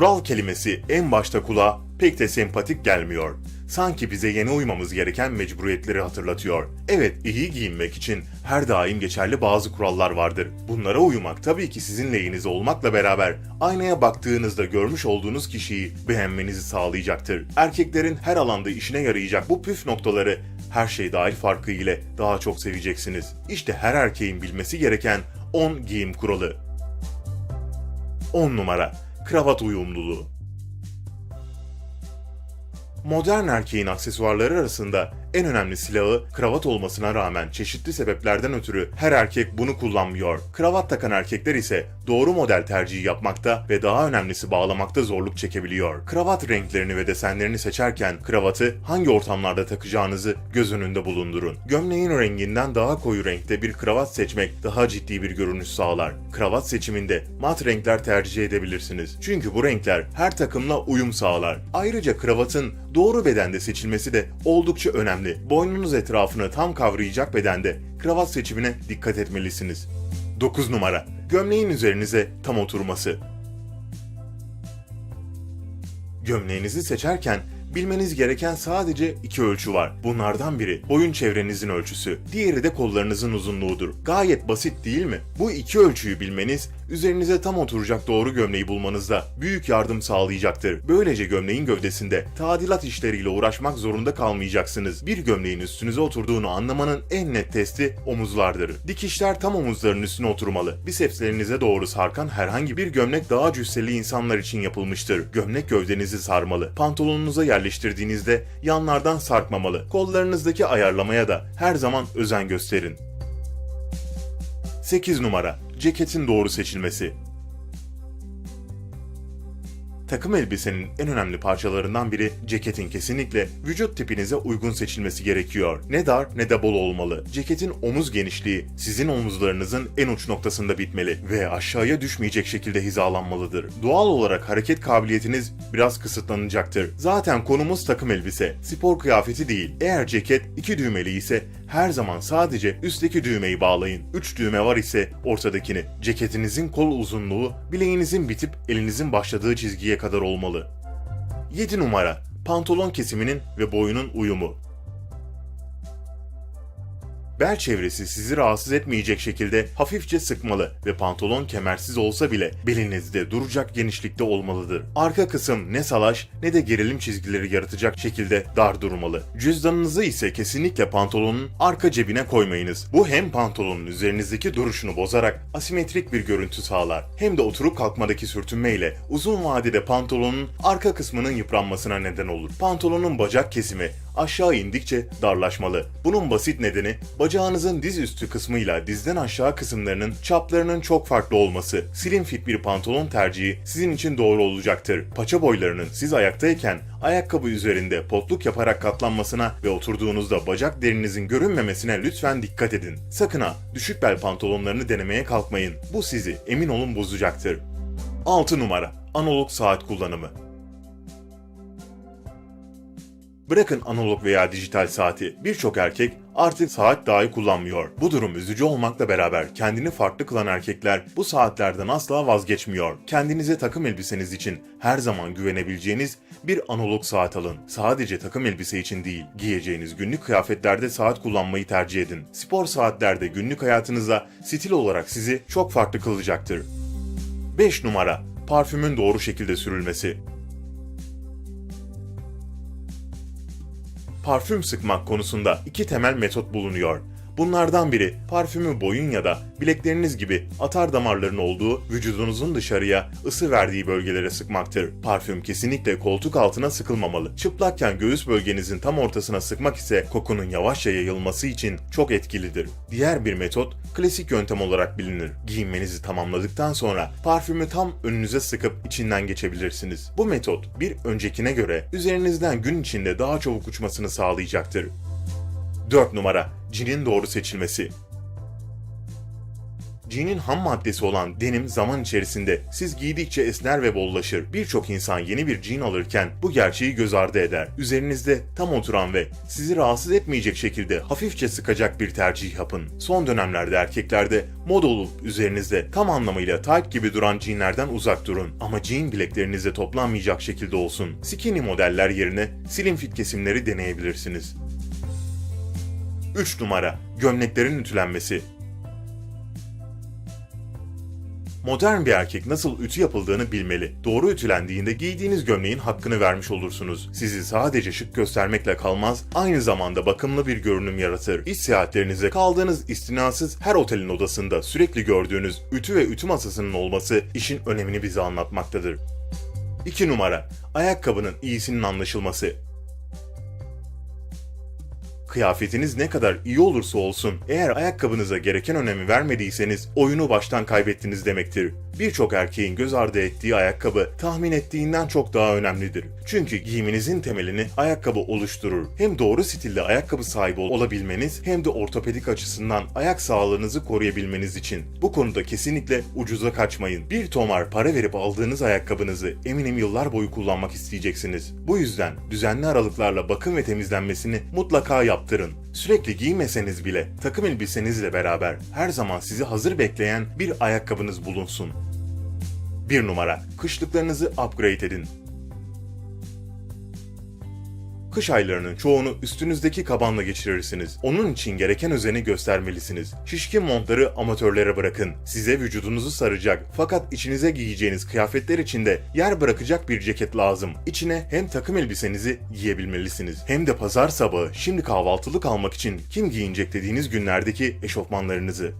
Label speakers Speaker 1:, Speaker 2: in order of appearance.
Speaker 1: Kural kelimesi en başta kulağa pek de sempatik gelmiyor. Sanki bize yeni uymamız gereken mecburiyetleri hatırlatıyor. Evet, iyi giyinmek için her daim geçerli bazı kurallar vardır. Bunlara uymak tabii ki sizin lehinize olmakla beraber aynaya baktığınızda görmüş olduğunuz kişiyi beğenmenizi sağlayacaktır. Erkeklerin her alanda işine yarayacak bu püf noktaları her şey dahil farkı ile daha çok seveceksiniz. İşte her erkeğin bilmesi gereken 10 giyim kuralı. 10 numara kravat uyumluluğu. Modern erkeğin aksesuarları arasında en önemli silahı kravat olmasına rağmen çeşitli sebeplerden ötürü her erkek bunu kullanmıyor. Kravat takan erkekler ise doğru model tercihi yapmakta ve daha önemlisi bağlamakta zorluk çekebiliyor. Kravat renklerini ve desenlerini seçerken kravatı hangi ortamlarda takacağınızı göz önünde bulundurun. Gömleğin renginden daha koyu renkte bir kravat seçmek daha ciddi bir görünüş sağlar. Kravat seçiminde mat renkler tercih edebilirsiniz. Çünkü bu renkler her takımla uyum sağlar. Ayrıca kravatın doğru bedende seçilmesi de oldukça önemli. Boynunuz etrafını tam kavrayacak bedende kravat seçimine dikkat etmelisiniz. 9 numara. Gömleğin üzerinize tam oturması. Gömleğinizi seçerken bilmeniz gereken sadece iki ölçü var. Bunlardan biri boyun çevrenizin ölçüsü, diğeri de kollarınızın uzunluğudur. Gayet basit değil mi? Bu iki ölçüyü bilmeniz üzerinize tam oturacak doğru gömleği bulmanızda büyük yardım sağlayacaktır. Böylece gömleğin gövdesinde tadilat işleriyle uğraşmak zorunda kalmayacaksınız. Bir gömleğin üstünüze oturduğunu anlamanın en net testi omuzlardır. Dikişler tam omuzların üstüne oturmalı. Bisepslerinize doğru sarkan herhangi bir gömlek daha cüsseli insanlar için yapılmıştır. Gömlek gövdenizi sarmalı. Pantolonunuza yerleştirdiğinizde yanlardan sarkmamalı. Kollarınızdaki ayarlamaya da her zaman özen gösterin. 8 numara ceketin doğru seçilmesi. Takım elbisenin en önemli parçalarından biri ceketin kesinlikle vücut tipinize uygun seçilmesi gerekiyor. Ne dar ne de bol olmalı. Ceketin omuz genişliği sizin omuzlarınızın en uç noktasında bitmeli ve aşağıya düşmeyecek şekilde hizalanmalıdır. Doğal olarak hareket kabiliyetiniz biraz kısıtlanacaktır. Zaten konumuz takım elbise, spor kıyafeti değil. Eğer ceket iki düğmeli ise her zaman sadece üstteki düğmeyi bağlayın. 3 düğme var ise ortadakini. Ceketinizin kol uzunluğu bileğinizin bitip elinizin başladığı çizgiye kadar olmalı. 7 numara pantolon kesiminin ve boyunun uyumu. Bel çevresi sizi rahatsız etmeyecek şekilde hafifçe sıkmalı ve pantolon kemersiz olsa bile belinizde duracak genişlikte olmalıdır. Arka kısım ne salaş ne de gerilim çizgileri yaratacak şekilde dar durmalı. Cüzdanınızı ise kesinlikle pantolonun arka cebine koymayınız. Bu hem pantolonun üzerinizdeki duruşunu bozarak asimetrik bir görüntü sağlar hem de oturup kalkmadaki sürtünmeyle uzun vadede pantolonun arka kısmının yıpranmasına neden olur. Pantolonun bacak kesimi aşağı indikçe darlaşmalı. Bunun basit nedeni bacağınızın diz üstü kısmıyla dizden aşağı kısımlarının çaplarının çok farklı olması. Slim fit bir pantolon tercihi sizin için doğru olacaktır. Paça boylarının siz ayaktayken ayakkabı üzerinde potluk yaparak katlanmasına ve oturduğunuzda bacak derinizin görünmemesine lütfen dikkat edin. Sakın ha düşük bel pantolonlarını denemeye kalkmayın. Bu sizi emin olun bozacaktır. 6 numara Analog saat kullanımı Bırakın analog veya dijital saati. Birçok erkek artık saat dahi kullanmıyor. Bu durum üzücü olmakla beraber kendini farklı kılan erkekler bu saatlerden asla vazgeçmiyor. Kendinize takım elbiseniz için her zaman güvenebileceğiniz bir analog saat alın. Sadece takım elbise için değil, giyeceğiniz günlük kıyafetlerde saat kullanmayı tercih edin. Spor saatlerde günlük hayatınıza stil olarak sizi çok farklı kılacaktır. 5 numara Parfümün doğru şekilde sürülmesi. Parfüm sıkmak konusunda iki temel metot bulunuyor. Bunlardan biri parfümü boyun ya da bilekleriniz gibi atar damarların olduğu vücudunuzun dışarıya ısı verdiği bölgelere sıkmaktır. Parfüm kesinlikle koltuk altına sıkılmamalı. Çıplakken göğüs bölgenizin tam ortasına sıkmak ise kokunun yavaşça yayılması için çok etkilidir. Diğer bir metot klasik yöntem olarak bilinir. Giyinmenizi tamamladıktan sonra parfümü tam önünüze sıkıp içinden geçebilirsiniz. Bu metot bir öncekine göre üzerinizden gün içinde daha çabuk uçmasını sağlayacaktır. 4 numara cinin doğru seçilmesi. Jean'in ham maddesi olan denim zaman içerisinde siz giydikçe esner ve bollaşır. Birçok insan yeni bir jean alırken bu gerçeği göz ardı eder. Üzerinizde tam oturan ve sizi rahatsız etmeyecek şekilde hafifçe sıkacak bir tercih yapın. Son dönemlerde erkeklerde moda olup üzerinizde tam anlamıyla tight gibi duran jeanlerden uzak durun. Ama jean bileklerinizde toplanmayacak şekilde olsun. Skinny modeller yerine slim fit kesimleri deneyebilirsiniz. 3 numara gömleklerin ütülenmesi. Modern bir erkek nasıl ütü yapıldığını bilmeli. Doğru ütülendiğinde giydiğiniz gömleğin hakkını vermiş olursunuz. Sizi sadece şık göstermekle kalmaz, aynı zamanda bakımlı bir görünüm yaratır. İş seyahatlerinizde kaldığınız istinasız her otelin odasında sürekli gördüğünüz ütü ve ütü masasının olması işin önemini bize anlatmaktadır. 2 numara Ayakkabının iyisinin anlaşılması. Kıyafetiniz ne kadar iyi olursa olsun, eğer ayakkabınıza gereken önemi vermediyseniz oyunu baştan kaybettiniz demektir. Birçok erkeğin göz ardı ettiği ayakkabı tahmin ettiğinden çok daha önemlidir. Çünkü giyiminizin temelini ayakkabı oluşturur. Hem doğru stilde ayakkabı sahibi olabilmeniz hem de ortopedik açısından ayak sağlığınızı koruyabilmeniz için. Bu konuda kesinlikle ucuza kaçmayın. Bir tomar para verip aldığınız ayakkabınızı eminim yıllar boyu kullanmak isteyeceksiniz. Bu yüzden düzenli aralıklarla bakım ve temizlenmesini mutlaka yaptırın. Sürekli giymeseniz bile takım elbisenizle beraber her zaman sizi hazır bekleyen bir ayakkabınız bulunsun. 1 numara. Kışlıklarınızı upgrade edin. Kış aylarının çoğunu üstünüzdeki kabanla geçirirsiniz. Onun için gereken özeni göstermelisiniz. Şişkin montları amatörlere bırakın. Size vücudunuzu saracak fakat içinize giyeceğiniz kıyafetler içinde yer bırakacak bir ceket lazım. İçine hem takım elbisenizi giyebilmelisiniz hem de pazar sabahı şimdi kahvaltılık almak için kim giyinecek dediğiniz günlerdeki eşofmanlarınızı.